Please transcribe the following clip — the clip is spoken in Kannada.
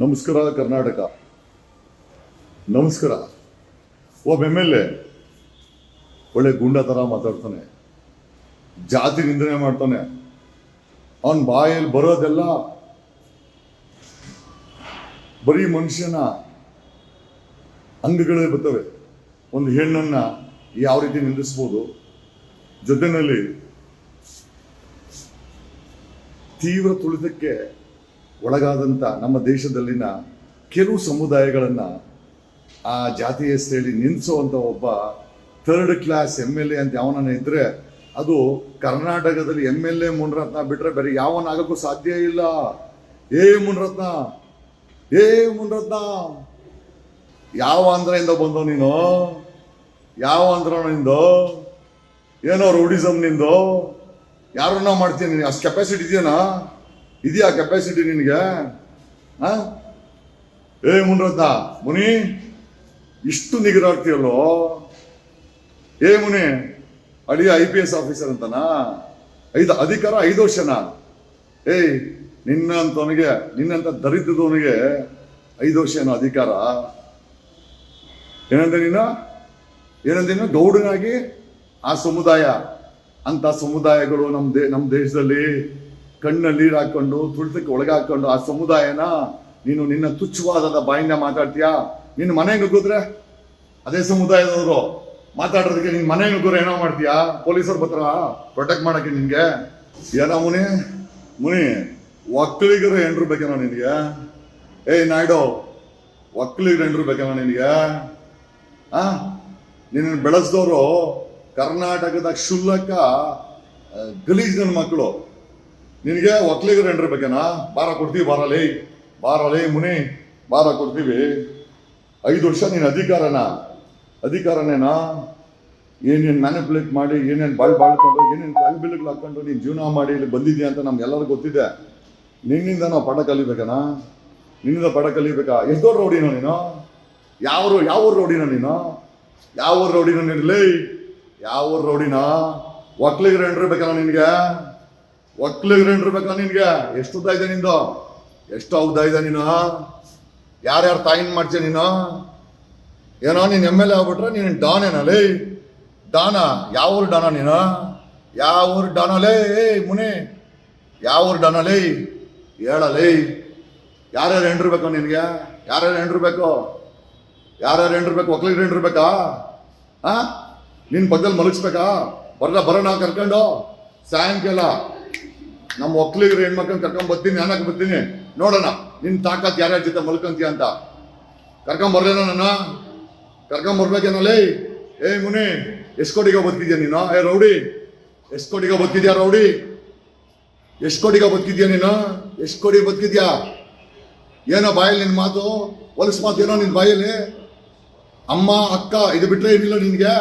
ನಮಸ್ಕಾರ ಕರ್ನಾಟಕ. ನಮಸ್ಕಾರ. ಒಬ್ಬ ಎಂ ಎಲ್ ಎ ಒಳ್ಳೆ ಗುಂಡ ಥರ ಮಾತಾಡ್ತಾನೆ. ಜಾತಿ ನಿಂದನೆ ಮಾಡ್ತಾನೆ. ಅವನ ಬಾಯಲ್ಲಿ ಬರೋದೆಲ್ಲ ಬರೀ ಮನುಷ್ಯನ ಅಂಗಗಳೇ ಬರ್ತವೆ. ಒಂದು ಹೆಣ್ಣನ್ನ ಯಾವ ರೀತಿ ನಿಂದಿಸ್ಬೋದು? ಜೊತೆನಲ್ಲಿ ತೀವ್ರ ತುಳಿತಕ್ಕೆ ಒಳಗಾದಂಥ ನಮ್ಮ ದೇಶದಲ್ಲಿನ ಕೆಲವು ಸಮುದಾಯಗಳನ್ನು ಆ ಜಾತಿಯ ಹೇಳಿ ನಿಲ್ಲಿಸುವಂಥ ಒಬ್ಬ third class M L A ಅಂತ ಯಾವನ ಇದ್ದರೆ ಅದು ಕರ್ನಾಟಕದಲ್ಲಿ ಎಂ ಎಲ್ ಎ ಮುನ್ರತ್ನ ಬಿಟ್ಟರೆ ಬೇರೆ ಯಾವನಾಗಕ್ಕೂ ಸಾಧ್ಯ ಇಲ್ಲ. ಏ ಮುನ್ರತ್ನ ಏ ಮುನ್ರತ್ನ, ಯಾವ ಆಂಧ್ರದಿಂದ ಬಂದೋ ನೀನು? ಯಾವ ಆಂಧ್ರನಿಂದೋ? ಏನೋ ರೂಢಿಸಮ್ ನಿಂದು? ಯಾರನ್ನ ಮಾಡ್ತೀನಿ ನೀನು? ಅಷ್ಟು ಕೆಪಾಸಿಟಿ ಇದೆಯಾ ಇದೆಯಾ ಕೆಪಾಸಿಟಿ ನಿನಗೆ? ಏ ಮುನ್ರತ್ನ, ಮುನಿ, ಇಷ್ಟು ನಿಗರಾಡ್ತೀಯಲ್ಲೋ ಏ ಮುನಿ ಅಡಿಯ ಐ ಪಿ ಎಸ್ ಆಫೀಸರ್ ಅಂತನಾ? ಐದು ಅಧಿಕಾರ, ಐದು ವರ್ಷನಾ? ಏಯ್, ನಿನ್ನಂತವನಿಗೆ, ನಿನ್ನಂತ ದರಿದ್ರದವನಿಗೆ ಐದು ವರ್ಷ ಏನೋ ಅಧಿಕಾರ? ಏನಂದೆ ನೀನು? ನೀನು? ಗೌಡನಾಗಿ? ಆ ಸಮುದಾಯ. ಅಂತ ಸಮುದಾಯಗಳು ನಮ್ಮ ದೇ, ನಮ್ಮ ದೇಶದಲ್ಲಿ ಕಣ್ಣಲ್ಲಿ ನೀರು ಹಾಕೊಂಡು, ತುಳಿತಕ್ಕೆ ಒಳಗಾಕೊಂಡು, ಆ ಸಮುದಾಯನ ನೀನು ನಿನ್ನ ತುಚ್ಛವಾದದ ಬಾಯಿಂದ ಮಾತಾಡ್ತೀಯಾ? ನಿನ್ನ ಮನೆ ನುಗ್ಗಿದ್ರೆ ಅದೇ ಸಮುದಾಯದವರು ಮಾತಾಡೋದಕ್ಕೆ ನಿನ್ನ ಮನೆ ನುಗ್ಗೋರು ಏನೋ ಮಾಡ್ತೀಯಾ? ಪೊಲೀಸರು ಬರ್ತಾರ ಪ್ರೊಟೆಕ್ಟ್ ಮಾಡಕ್ಕೆ ನಿನಗೆ? ಏನೋ ಮುನಿ ಮುನಿ, ಒಕ್ಕಲಿಗರು ಹೆಂಡ್ರು ಬೇಕೇನೋ ನಿನಗೆ? ಏಯ್ ನಾಯ್ಡು, ಒಕ್ಕಲಿಗರು ಹೆಂಡ್ರು ಬೇಕೇನೋ ನಿನಗೆ? ಆ? ನಿನ್ನ ಬೆಳೆಸಿದವರು ಕರ್ನಾಟಕದ ಕ್ಷುಲ್ಲಕ ಗಲೀಜ್ ನನ್ನ ಮಕ್ಕಳು. ನಿನಗೆ ಒಕ್ಕಲಿಗರು ಹೆಂಡ್ರು ಬೇಕೇನಾ ಬಾರ ಕೊಡ್ತೀವಿ ಬಾರಲೇ ಬಾರಲೇ ಮುನಿ ಬಾರ ಕೊಡ್ತೀವಿ. ಐದು ವರ್ಷ ನೀನು ಅಧಿಕಾರನ. ಅಧಿಕಾರನೇನಾ? ಏನೇನು ಮ್ಯಾನಿಪುಲೇಟ್ ಮಾಡಿ, ಏನೇನು ಬಾಳ್ ಬಾಳ್ಕೊಂಡು, ಏನೇನು ಕಲ್ಬಿಲ್ಗಳು ಹಾಕೊಂಡು ನೀನು ಜೀವನ ಮಾಡಿ ಇಲ್ಲಿ ಬಂದಿದ್ಯಾ ಅಂತ ನಮ್ಗೆಲ್ಲರಿಗೂ ಗೊತ್ತಿದೆ. ನಿನ್ನಿಂದ ನಾವು ಪಾಠ ಕಲಿಬೇಕನಾ? ನಿನ್ನಿಂದ ಪಾಠ ಕಲಿಬೇಕಾ? ಎಷ್ಟು ದೊಡ್ಡ ರೌಡಿನೋ ನೀನು? ಯಾವ ಯಾವ ರೌಡಿನ ನೀನು? ಯಾವ ರೌಡಿನ ನೀನು ಲೇ? ಯಾವ ರೌಡಿನ? ಒಕ್ಲಿಗರು ಹೆಂಡ್ರು ಬೇಕಲ್ಲ ನಿನ್ಗೆ? ಒಕ್ಲಿಗರು ಹೆಂಡ್ರು ನಿನಗೆ? ಎಷ್ಟು ಉದ್ದ ಇದೆ ನಿಂದು? ಎಷ್ಟು ಉದ್ದ ಇದೆ ನೀನು ಯಾರ್ಯಾರು ತಾಯಿನ ಮಾಡ್ತೀಯ ನೀನು? ಏನೋ ನೀನು ಎಂ ಎಲ್ ಎ ಆಗ್ಬಿಟ್ರೆ ನೀನು ಡಾನ್ ಏನಲೇ ಡಾನ? ಯಾವ ಊರು ಡಾನ ನೀನು? ಯಾವ ಊರು ಡಾನಲೇ ಏ, ಮುನಿ? ಯಾವ ಊರು ಡಾನಲೇ ಹೇಳಲೇ ಯಾರ್ಯಾರು ಹೆಂಡಿರ್ಬೇಕು ನಿನಗೆ? ಯಾರ್ಯಾರು ಹೆಂಡಿರ್ಬೇಕು ಯಾರ್ಯಾರು ಹೆಂಡಿರ್ಬೇಕು ಬೇಕು? ಹೆಂಡಿರ್ಬೇಕಾ ಹೆಂಡ್ರು ಬೇಕಾ? ಆ? ನಿನ್ನ ಪಕ್ಕದಲ್ಲಿ ಮಲಗಿಸ್ಬೇಕಾ? ಬರೋಣ ಬರೋಣ ಕರ್ಕೊಂಡು. ಸಾಯಂಕಾಲ. ನಮ್ಮ ಒಕ್ಲಿಗರು ಹೆಣ್ಮಕ್ಳನ್ನ ಕರ್ಕೊಂಡ್ ಬರ್ತೀನಿ ನಾನಕ್ಕೆ ಬರ್ತೀನಿ. ನೋಡೋಣ, ನಿನ್ ತಾಕತ್ ಯಾರ್ಯಾರ ಜೊತೆ ಮಲ್ಕೊಂತೀಯ ಅಂತ. ಕರ್ಕೊಂಡ್ ಬರ್ಲೇನ ನನ್ನ? ಕರ್ಕೊಂಡ್ ಬರ್ಬೇಕೇನಲ್ಲೇ ಏ ಮುನಿ, ಎಷ್ಟು ಕೋಟಿಗೆ ಬದುಕಿದ್ಯಾ ನೀನು? ಏ ರೌಡಿ, ಎಷ್ಟು ಬದುಕಿದ್ಯಾ ರೌಡಿ? ಎಷ್ಟು ಕೋಟಿಗೆ ಬದುಕಿದ್ಯಾ ನೀನು? ಎಷ್ಟು ಕೋಟಿ ಬದುಕಿದ್ಯಾ? ಏನೋ ಬಾಯಲ್ಲಿ ನಿನ್ ಮಾತು, ಹೊಲಿಸ್ ಮಾತು ಏನೋ ನಿನ್ ಬಾಯಲ್ಲಿ? ಅಮ್ಮ, ಅಕ್ಕ, ಇದು ಬಿಟ್ರೆ ಏನಿಲ್ಲ ನಿನ್ಗೆ.